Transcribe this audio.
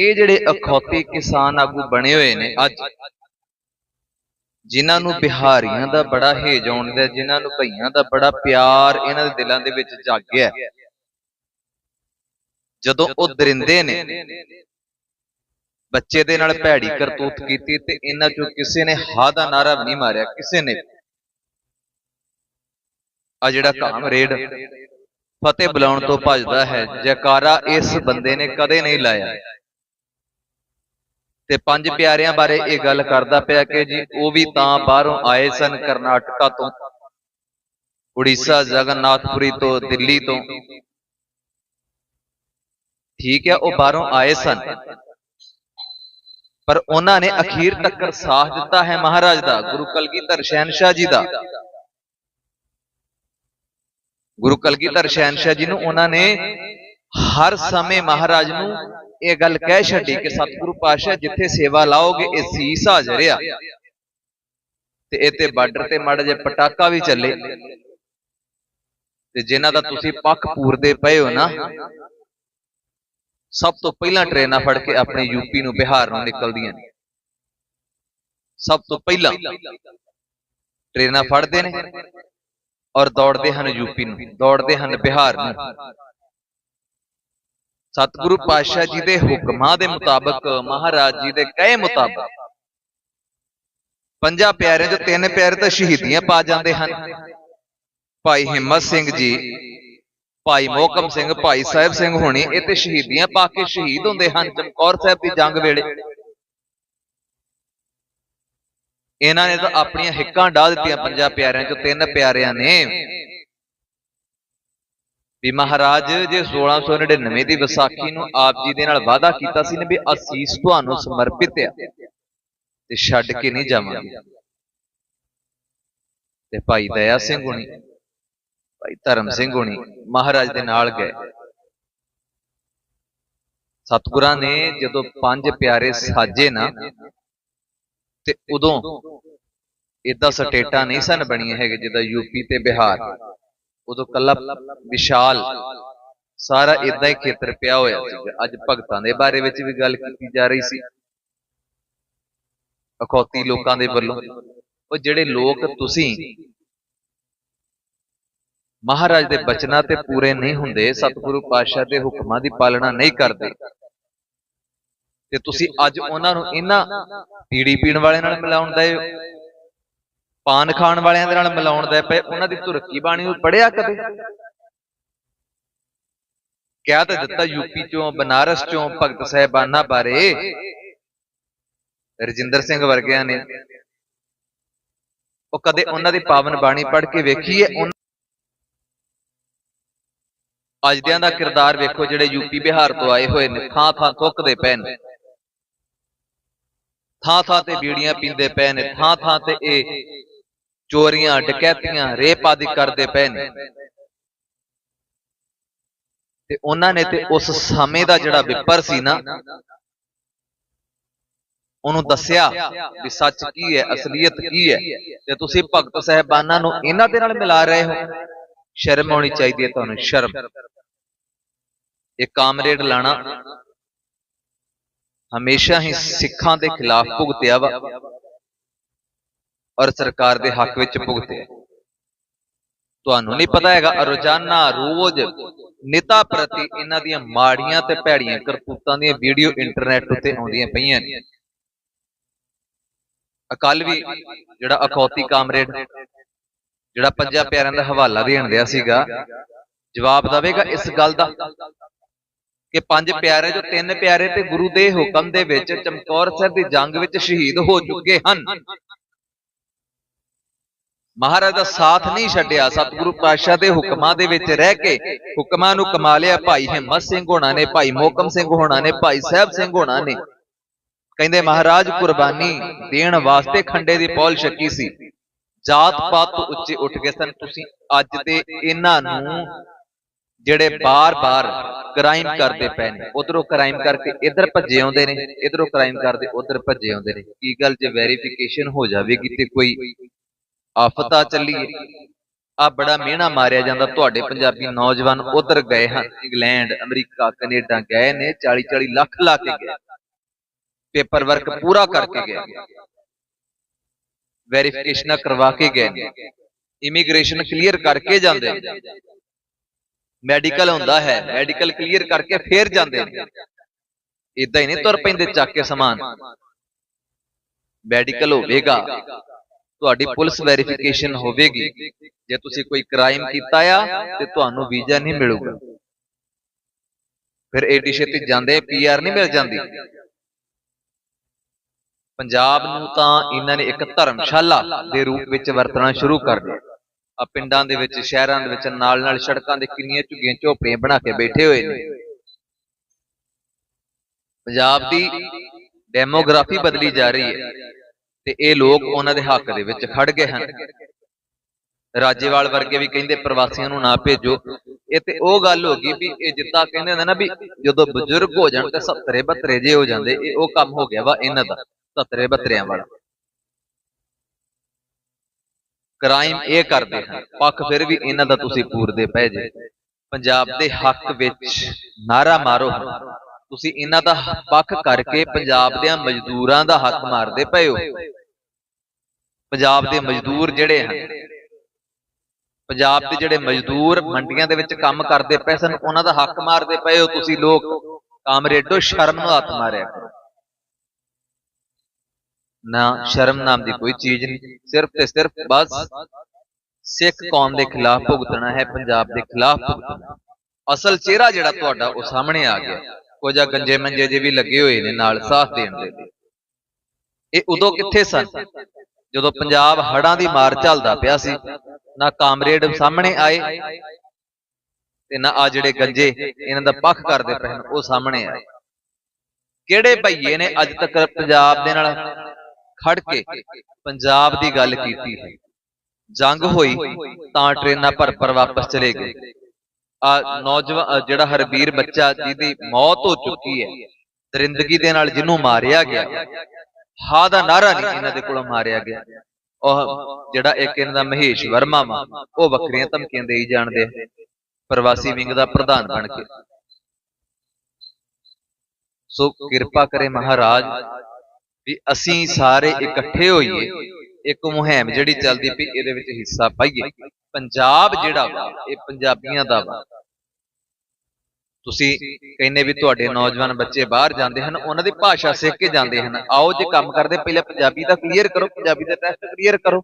ਇਹ ਜਿਹੜੇ ਅਖੌਤੀ ਕਿਸਾਨ ਆਗੂ ਬਣੇ ਹੋਏ ਨੇ ਅੱਜ, ਜਿਨ੍ਹਾਂ ਨੂੰ ਬਿਹਾਰੀਆਂ ਦਾ ਬੜਾ ਹੇਜ ਆਉਂਦਾ, ਜਿਨ੍ਹਾਂ ਨੂੰ ਭਈਆਂ ਦਾ ਬੜਾ ਪਿਆਰ ਇਹਨਾਂ ਦੇ ਦਿਲਾਂ ਦੇ ਵਿੱਚ ਜਾਗਿਆ। ਜਦੋਂ ਉਹ ਦਰਿੰਦੇ ਨੇ, ਬੱਚੇ ਦੇ ਨਾਲ ਭੈੜੀ ਕਰਤੂਤ ਕੀਤੀ ਤੇ ਇਹਨਾਂ ਚੋਂ ਕਿਸੇ ਨੇ ਹਾ ਦਾ ਨਾਰਾ ਵੀ ਨਹੀਂ ਮਾਰਿਆ, ਕਿਸੇ ਨੇ। ਆ ਜਿਹੜਾ ਕਾਮਰੇਡ ਫਤਿਹ ਬੁਲਾਉਣ ਤੋਂ ਭੱਜਦਾ ਹੈ, ਜੈਕਾਰਾ ਇਸ ਬੰਦੇ ਨੇ ਕਦੇ ਨਹੀਂ ਲਾਇਆ। ਤੇ ਪੰਜ ਪਿਆਰਿਆਂ ਬਾਰੇ ਇਹ ਗੱਲ ਕਰਦਾ ਪਿਆ ਕਿ ਜੀ ਉਹ ਵੀ ਤਾਂ ਬਾਹਰੋਂ ਆਏ ਸਨ ਕਰਨਾਟਕਾ ਤੋਂ। ਉੜੀਸਾ ਜਗਨਨਾਥਪੁਰੀ ਤੋਂ ਦਿੱਲੀ ਤੋਂ। ਠੀਕ ਹੈ ਉਹ ਬਾਹਰੋਂ ਆਏ ਸਨ। ਪਰ ਉਹਨਾਂ ਨੇ ਅਖੀਰ ਤੱਕ ਸਾਥ ਦਿੱਤਾ ਹੈ ਮਹਾਰਾਜ ਦਾ ਗੁਰੂ ਕਲਗੀਧਰ ਸ਼ਹਿਨशाह ਜੀ ਦਾ। ਗੁਰੂ ਕਲਗੀਧਰ ਸ਼ਹਿਨशाह ਜੀ ਨੂੰ ਉਹਨਾਂ ਨੇ ਹਰ ਸਮੇਂ ਮਹਾਰਾਜ ਨੂੰ ਇਹ ਗੱਲ ਕਹਿ ਛੱਡੀ ਕਿ ਸਤਿਗੁਰੂ ਪਾਤਸ਼ਾਹ ਜਿੱਥੇ ਸੇਵਾ ਲਾਓਗੇ, ਇਹ ਸੀਸ ਹਾਜ਼ਰ ਤੇ ਇਹ ਤੇ ਬਾਰਡਰ ਤੇ ਮੜ ਜੇ ਪਟਾਕਾ ਵੀ ਚੱਲੇ। ਤੇ ਜਿਨ੍ਹਾਂ ਦਾ ਤੁਸੀਂ ਪੱਖ ਪੂਰਦੇ ਪਏ ਹੋ ਨਾ, ਸਭ ਤੋਂ ਪਹਿਲਾਂ ਟ੍ਰੇਨਾਂ ਫੜ ਕੇ ਆਪਣੇ ਯੂਪੀ ਨੂੰ ਬਿਹਾਰ ਨੂੰ ਨਿਕਲਦੀਆਂ ਨੇ। ਸਭ ਤੋਂ ਪਹਿਲਾਂ ਟ੍ਰੇਨਾਂ ਫੜਦੇ ਨੇ ਔਰ ਦੌੜਦੇ ਹਨ ਯੂਪੀ ਨੂੰ, ਦੌੜਦੇ ਹਨ ਬਿਹਾਰ ਨੂੰ। ਸਤਿਗੁਰੂ ਪਾਤਸ਼ਾਹ ਜੀ ਦੇ ਹੁਕਮਾਂ ਦੇ ਮੁਤਾਬਕ ਮਹਾਰਾਜ ਜੀ ਦੇ ਕਹੇ ਮੁਤਾਬਕ ਪੰਜਾਂ ਪਿਆਰਿਆਂ ਚੋਂ ਤਿੰਨ ਪਿਆਰੇ ਤਾਂ ਸ਼ਹੀਦੀਆਂ ਪਾ ਜਾਂਦੇ ਹਨ। ਭਾਈ ਹਿੰਮਤ ਸਿੰਘ ਜੀ ਭਾਈ ਮੋਹਕਮ ਸਿੰਘ ਭਾਈ ਸਾਹਿਬ ਸਿੰਘ ਹੋਣੀ ਇਹ ਤੇ ਸ਼ਹੀਦੀਆਂ ਪਾ ਕੇ ਸ਼ਹੀਦ ਹੁੰਦੇ ਹਨ ਚਮਕੌਰ ਸਾਹਿਬ ਦੀ ਜੰਗ ਵੇਲੇ। ਇਹਨਾਂ ਨੇ ਤਾਂ ਆਪਣੀਆਂ ਹਿੱਕਾਂ ਢਾ ਦਿੱਤੀਆਂ ਪੰਜਾਂ ਪਿਆਰਿਆਂ ਚੋਂ ਤਿੰਨ ਪਿਆਰਿਆਂ ਨੇ। ਵੀ ਮਹਾਰਾਜ, ਜੇ 1699 ਦੀ ਵਿਸਾਖੀ ਨੂੰ ਆਪ ਜੀ ਦੇ ਨਾਲ ਵਾਅਦਾ ਕੀਤਾ ਸੀ ਨੇ ਵੀ ਅਸੀਸ ਤੁਹਾਨੂੰ ਸਮਰਪਿਤ ਆ, ਤੇ ਛੱਡ ਕੇ ਨਹੀਂ ਜਾਵਾਂਗੇ। ਤੇ ਭਾਈ ਦਇਆ ਸਿੰਘ ਹੁਣੀ, ਭਾਈ ਧਰਮ ਸਿੰਘ ਹੁਣੀ ਮਹਾਰਾਜ ਦੇ ਨਾਲ ਗਏ। ਸਤਿਗੁਰਾਂ ਨੇ ਜਦੋਂ ਪੰਜ ਪਿਆਰੇ ਸਾਜੇ ਨਾ, ਤੇ ਉਦੋਂ ਇਦਾਂ ਸਟੇਟਾਂ ਨਹੀਂ ਸਨ ਬਣੀਆਂ ਹੈਗੇ ਜਿੱਦਾਂ ਯੂਪੀ ਤੇ ਬਿਹਾਰ। ਉਦੋਂ ਕੱਲਾ ਵਿਸ਼ਾਲ, ਸਾਰਾ ਇਦਾਂ ਹੀ ਖੇਤਰ ਪਿਆ ਹੋਇਆ ਸੀ ਅੱਜ ਭਗਤਾਂ ਦੇ ਬਾਰੇ ਵਿੱਚ ਵੀ ਗੱਲ ਕੀਤੀ ਜਾ ਰਹੀ ਸੀ। ਅਖੌਤੀ ਲੋਕਾਂ ਦੇ ਵੱਲੋਂ। ਉਹ ਜਿਹੜੇ ਲੋਕ ਤੁਸੀਂ ਮਹਾਰਾਜ ਦੇ ਬਚਨਾਂ ਤੇ ਪੂਰੇ ਨਹੀਂ ਹੁੰਦੇ, ਸਤਿਗੁਰੂ ਪਾਤਸ਼ਾਹ ਦੇ ਹੁਕਮਾਂ ਦੀ ਪਾਲਣਾ ਨਹੀਂ ਕਰਦੇ, ਤੇ ਤੁਸੀਂ ਅੱਜ ਉਹਨਾਂ ਨੂੰ ਇਹਨਾਂ ਪੀੜੀ ਪੀਣ ਵਾਲਿਆਂ ਨਾਲ ਮਿਲਾਉਣ ਦਾ ਪਾਨ ਖਾਣ ਵਾਲਿਆਂ ਦੇ ਨਾਲ ਮਿਲਾਉਣ ਦੇ ਪਏ, ਉਹਨਾਂ ਦੀ ਤੁਰਕੀ ਬਾਣੀ ਨੂੰ ਪੜਿਆ ਕਦੇ? ਕਿਹਾ ਤਾਂ ਦਿੱਤਾ ਯੂਪੀ ਚੋਂ, ਬਨਾਰਸ ਚੋਂ, ਭਗਤ ਸਾਹਿਬਾਨਾਂ ਬਾਰੇ। ਰਜਿੰਦਰ ਸਿੰਘ ਵਰਗਿਆਂ ਨੇ। ਉਹ ਕਦੇ ਉਹਨਾਂ ਦੀ ਪਾਵਨ ਬਾਣੀ ਪੜ੍ਹ ਕੇ ਵੇਖੀਏ ਅੱਜ ਦਿਆਂ ਦਾ ਕਿਰਦਾਰ ਵੇਖੋ, ਜਿਹੜੇ ਯੂਪੀ ਬਿਹਾਰ ਤੋਂ ਆਏ ਹੋਏ ਨੇ। ਥਾਂ ਥਾਂ ਥੁੱਕਦੇ ਪਏ ਨੇ। ਥਾਂ ਥਾਂ ਤੇ ਬੀੜੀਆਂ ਪੀਂਦੇ ਪਏ ਨੇ। ਥਾਂ ਥਾਂ ਤੇ ਇਹ ਚੋਰੀਆਂ, ਡਕੈਤੀਆਂ, ਰੇਪ ਆਦਿ ਕਰਦੇ ਪਏ ਨੇ। ਤੇ ਉਹਨਾਂ ਨੇ ਤੇ ਉਸ ਸਮੇਂ ਦਾ ਜਿਹੜਾ ਵਿਪਰ ਸੀ ਨਾ, ਉਹਨੂੰ ਦੱਸਿਆ ਵੀ ਸੱਚ ਕੀ ਹੈ, ਅਸਲੀਅਤ ਕੀ ਹੈ। ਤੇ ਤੁਸੀਂ ਭਗਤ ਸਹਿਬਾਨਾਂ ਨੂੰ ਇਹਨਾਂ ਦੇ ਨਾਲ ਮਿਲਾ ਰਹੇ ਹੋ। ਸ਼ਰਮ ਆਉਣੀ ਚਾਹੀਦੀ ਹੈ ਤੁਹਾਨੂੰ, ਸ਼ਰਮ। ਇਹ ਕਾਮਰੇਡ ਲਾਣਾ ਹਮੇਸ਼ਾ ਹੀ ਸਿੱਖਾਂ ਦੇ ਖਿਲਾਫ ਭੁਗਤਿਆ ਵਾ। ਔਰ ਸਰਕਾਰ ਦੇ ਹੱਕ ਵਿੱਚ ਭੁਗਤਿਆ ਤੁਹਾਨੂੰ ਨਹੀਂ ਪਤਾ ਹੈਗਾ, ਰੋਜ਼ਾਨਾ ਰੋਜ਼ ਨਿਤਾ ਪ੍ਰਤੀ ਇਹਨਾਂ ਦੀਆਂ ਮਾੜੀਆਂ ਤੇ ਭੈੜੀਆਂ ਕਰਤੂਤਾਂ ਦੀਆਂ ਵੀਡੀਓ ਇੰਟਰਨੈਟ ਉੱਤੇ ਆਉਂਦੀਆਂ ਪਈਆਂ ਨੇ। ਅਕਲ ਵੀ ਜਿਹੜਾ ਅਖੌਤੀ ਕਾਮਰੇਡ, ਜਿਹੜਾ ਪੰਜਾਂ ਪਿਆਰਿਆਂ ਦਾ ਹਵਾਲਾ ਦੇਣ ਦਿਆ ਸੀਗਾ, ਜਵਾਬ ਦਵੇਗਾ ਇਸ ਗੱਲ ਦਾ ਕਿ ਪੰਜ ਪਿਆਰੇ ਜੋ ਤਿੰਨ ਪਿਆਰੇ ਤੇ ਗੁਰੂ ਦੇ ਹੁਕਮ ਦੇ ਵਿੱਚ ਚਮਕੌਰ ਸਾਹਿਬ ਦੀ ਜੰਗ ਵਿੱਚ ਸ਼ਹੀਦ ਹੋ ਚੁੱਕੇ ਹਨ। ਮਹਾਰਾਜ ਦਾ ਸਾਥ ਨਹੀਂ ਛੱਡਿਆ, ਸਤਿਗੁਰੂ ਪਾਤਸ਼ਾਹ ਦੇ ਹੁਕਮਾਂ ਦੇ ਵਿੱਚ ਰਹਿ ਕੇ ਹੁਕਮਾਂ ਨੂੰ ਕਮਾ ਲਿਆ ਭਾਈ ਹਿੰਮਤ ਸਿੰਘ ਹੋਣਾ ਨੇ, ਭਾਈ ਮੋਕਮ ਸਿੰਘ ਹੋਣਾ ਨੇ, ਭਾਈ ਸਾਹਿਬ ਸਿੰਘ ਹੋਣਾ ਨੇ। ਕਹਿੰਦੇ ਮਹਾਰਾਜ, ਕੁਰਬਾਨੀ ਦੇਣ ਵਾਸਤੇ ਖੰਡੇ ਦੀ ਪੌਲ ਛੱਕੀ ਸੀ। ਜਾਤ ਪਾਤ ਤੋਂ ਉੱਚੇ ਉੱਠ ਗਏ ਸਨ। ਤੁਸੀਂ ਅੱਜ ਦੇ ਇਹਨਾਂ ਨੂੰ ਜਿਹੜੇ ਬਾਰ-ਬਾਰ ਕ੍ਰਾਈਮ ਕਰਦੇ ਪਏ ਨੇ, ਉਧਰੋਂ ਕ੍ਰਾਈਮ ਕਰਕੇ ਇੱਧਰ ਭੱਜੇ ਆਉਂਦੇ ਨੇ, ਇੱਧਰੋਂ ਕ੍ਰਾਈਮ ਕਰਦੇ, ਉਧਰ ਭੱਜੇ ਆਉਂਦੇ ਨੇ। ਕੀ ਗੱਲ ਜੇ ਵੈਰੀਫਿਕੇਸ਼ਨ ਹੋ ਜਾਵੇਗੀ ਤੇ ਕੋਈ ਆਫਤ ਆ ਚੱਲੀਏ ਆ ਬੜਾ ਮਿਹਣਾ ਮਾਰਿਆ ਜਾਂਦਾ ਤੁਹਾਡੇ ਪੰਜਾਬੀ ਨੌਜਵਾਨ ਉਧਰ ਗਏ ਹਨ। ਇੰਗਲੈਂਡ ਅਮਰੀਕਾ ਕੈਨੇਡਾ ਗਏ ਨੇ 40 40 ਲੱਖ ਲਾ ਕੇ ਗਏ। ਪੇਪਰ ਵਰਕ ਪੂਰਾ ਕਰਕੇ ਗਏ। ਵੈਰੀਫਿਕੇਸ਼ਨਾਂ ਕਰਵਾ ਕੇ ਗਏ ਨੇ। ਇਮੀਗ੍ਰੇਸ਼ਨ ਕਲੀਅਰ ਕਰਕੇ ਜਾਂਦੇ ਨੇ। ਮੈਡੀਕਲ ਹੁੰਦਾ ਹੈ। ਮੈਡੀਕਲ ਕਲੀਅਰ ਕਰਕੇ ਫੇਰ ਜਾਂਦੇ ਨੇ। ਇਦਾਂ ਹੀ ਨਹੀਂ ਤੁਰ ਪੈਂਦੇ ਚੱਕ ਕੇ ਸਮਾਨ। ਮੈਡੀਕਲ ਹੋਵੇਗਾ। ਤੁਹਾਡੀ ਪੁਲਿਸ ਵੈਰੀਫਿਕੇਸ਼ਨ ਹੋਵੇਗੀ। ਜੇ ਤੁਸੀਂ ਕੋਈ ਕ੍ਰਾਈਮ ਕੀਤਾ ਆ ਤੇ ਤੁਹਾਨੂੰ ਵੀਜ਼ਾ ਨਹੀਂ ਮਿਲੂਗਾ। ਫਿਰ ਏਡੀ ਛੇਤੀ ਜਾਂਦੇ ਪੀਆਰ ਨਹੀਂ ਮਿਲ ਜਾਂਦੀ। ਪੰਜਾਬ ਨੂੰ ਤਾਂ ਇਹਨਾਂ ਨੇ ਇੱਕ ਧਰਮਸ਼ਾਲਾ ਦੇ ਰੂਪ ਵਿੱਚ ਵਰਤਣਾ ਸ਼ੁਰੂ ਕਰ ਦਿੱਤਾ। ਆ ਪਿੰਡਾਂ ਦੇ ਵਿੱਚ ਸ਼ਹਿਰਾਂ ਦੇ ਵਿੱਚ ਨਾਲ ਨਾਲ ਸੜਕਾਂ ਦੇ ਕਿੰਨੀਆਂ ਝੁੱਗੀਆਂ ਝੋਪੜੀਆਂ ਬਣਾ ਕੇ ਬੈਠੇ ਹੋਏ ਨੇ। ਪੰਜਾਬ ਦੀ ਡੈਮੋਗ੍ਰਾਫੀ ਬਦਲੀ ਜਾ ਰਹੀ ਹੈ। ਤੇ ਇਹ ਲੋਕ ਉਹਨਾਂ ਦੇ ਹੱਕ ਦੇ ਵਿੱਚ ਖੜ ਗਏ ਹਨ। ਰਾਜੇਵਾਲ ਵਰਗੇ ਵੀ ਕਹਿੰਦੇ ਪ੍ਰਵਾਸੀਆਂ ਨੂੰ ਨਾ ਭੇਜੋ। ਇਹ ਤੇ ਉਹ ਗੱਲ ਹੋ ਗਈ ਵੀ ਇਹ ਜਿੱਦਾਂ ਕਹਿੰਦੇ ਹੁੰਦੇ ਨਾ ਵੀ ਜਦੋਂ ਬਜ਼ੁਰਗ ਹੋ ਜਾਣ ਤੇ 70 72 ਜੇ ਹੋ ਜਾਂਦੇ, ਇਹ ਉਹ ਕੰਮ ਹੋ ਗਿਆ ਵਾ ਇਹਨਾਂ ਦਾ 70 72 ਵਾਲਾ। ਕ੍ਰਾਈਮ ਇਹ ਕਰਦੇ ਹਨ, ਪੱਖ ਫਿਰ ਵੀ ਇਹਨਾਂ ਦਾ ਤੁਸੀਂ ਪੂਰਦੇ ਪਏ ਜੇ। ਪੰਜਾਬ ਦੇ ਹੱਕ ਵਿੱਚ ਨਾਰਾ ਮਾਰੋ। ਤੁਸੀਂ ਇਹਨਾਂ ਦਾ ਪੱਖ ਕਰਕੇ ਪੰਜਾਬ ਦੇ ਮਜ਼ਦੂਰਾਂ ਦਾ ਹੱਕ ਮਾਰਦੇ ਪਏ ਹੋ। ਪੰਜਾਬ ਦੇ ਮਜ਼ਦੂਰ ਜਿਹੜੇ ਹਨ, ਪੰਜਾਬ ਦੇ ਜਿਹੜੇ ਮਜ਼ਦੂਰ ਮੰਡੀਆਂ ਦੇ ਵਿੱਚ ਕੰਮ ਕਰਦੇ ਪਏ ਸਨ, ਉਹਨਾਂ ਦਾ ਹੱਕ ਮਾਰਦੇ ਪਏ ਹੋ ਤੁਸੀਂ ਲੋਕ। ਕਾਮਰੇਡੋ ਸ਼ਰਮ ਨੂੰ ਹੱਥ ਮਾਰਿਆ ਕਰੋ। ਨਾ ਸ਼ਰਮ ਨਾਮ ਦੀ ਕੋਈ ਚੀਜ਼ ਨਹੀਂ, ਸਿਰਫ ਤੇ ਸਿਰਫ ਬਸ ਸਿੱਖ ਕੌਮ ਦੇ ਖਿਲਾਫ ਭੁਗਤਣਾ ਹੈ, ਪੰਜਾਬ ਦੇ ਖਿਲਾਫ ਭੁਗਤਣਾ। ਅਸਲ ਚਿਹਰਾ ਜਿਹੜਾ ਤੁਹਾਡਾ ਉਹ ਸਾਹਮਣੇ ਆ ਗਿਆ। ਕੁਝ ਆ ਗੰਜੇ ਮੰਜੇ ਜੇ ਵੀ ਲੱਗੇ ਹੋਏ ਨੇ ਨਾਲ ਸਾਥ ਦੇਣ ਦੇ ਇਹ ਉਦੋਂ ਕਿੱਥੇ ਸਨ? ਜਦੋਂ ਪੰਜਾਬ ਹੜਾਂ ਦੀ ਮਾਰ ਚੱਲਦਾ ਪਿਆ ਸੀ, ਨਾ ਕਾਮਰੇਡ ਸਾਹਮਣੇ ਆਏ ਤੇ ਨਾ ਆ ਜਿਹੜੇ ਗੰਜੇ ਇਹਨਾਂ ਦਾ ਪੱਖ ਕਰਦੇ ਪਏ ਹਨ, ਉਹ ਸਾਹਮਣੇ ਆਏ। ਕਿਹੜੇ ਭਈਏ ਨੇ ਅੱਜ ਤੱਕ ਪੰਜਾਬ ਦੇ ਨਾਲ ਖੜ ਕੇ ਪੰਜਾਬ ਦੀ ਗੱਲ ਕੀਤੀ ਹੈ ਜੰਗ ਹੋਈ ਤਾਂ ਟ੍ਰੇਨਾਂ ਭਰ ਭਰ ਵਾਪਸ ਚਲੇ ਗਏ। ਨੌਜਵਾਨ ਜਿਹੜਾ ਹਰਬੀਰ ਬੱਚਾ ਜਿਹਦੀ ਮੌਤ ਹੋ ਚੁੱਕੀ ਹੈ, ਦਰਿੰਦਗੀ ਦੇ ਨਾਲ ਜਿਹਨੂੰ ਮਾਰਿਆ ਗਿਆ, ਹਾ ਦਾ ਨਾਰਾ ਨਹੀਂ ਇਹਨਾਂ ਦੇ ਕੋਲੋਂ ਮਾਰਿਆ ਗਿਆ। ਉਹ ਜਿਹੜਾ ਇੱਕ ਇਹਨਾਂ ਦਾ ਮਹੇਸ਼ ਵਰਮਾ ਵਾ, ਉਹ ਵੱਖਰੀਆਂ ਧਮਕੀਆਂ ਦੇਈ ਜਾਣਦੇ ਪ੍ਰਵਾਸੀ ਵਿੰਗ ਦਾ ਪ੍ਰਧਾਨ ਬਣ ਕੇ। ਸੋ ਕਿਰਪਾ ਕਰੇ ਮਹਾਰਾਜ ਵੀ ਅਸੀਂ ਸਾਰੇ ਇਕੱਠੇ ਹੋਈਏ, ਇੱਕ ਮੁਹਿੰਮ ਜਿਹੜੀ ਚੱਲਦੀ ਪਈ, ਇਹਦੇ ਵਿੱਚ ਹਿੱਸਾ ਪਾਈਏ। ਪੰਜਾਬ ਜਿਹੜਾ ਵਾ ਇਹ ਪੰਜਾਬੀਆਂ ਦਾ ਵਾ। ਤੁਸੀਂ ਕਹਿੰਦੇ ਵੀ ਤੁਹਾਡੇ ਨੌਜਵਾਨ ਬੱਚੇ ਬਾਹਰ ਜਾਂਦੇ ਹਨ ਉਹਨਾਂ ਦੀ ਭਾਸ਼ਾ ਸਿੱਖ ਕੇ ਜਾਂਦੇ ਹਨ। ਆਓ ਜੇ ਕੰਮ ਕਰਦੇ ਪਹਿਲੇ ਪੰਜਾਬੀ ਦਾ ਕਲੀਅਰ ਕਰੋ ਪੰਜਾਬੀ ਦਾ ਟੈਸਟ ਕਲੀਅਰ ਕਰੋ।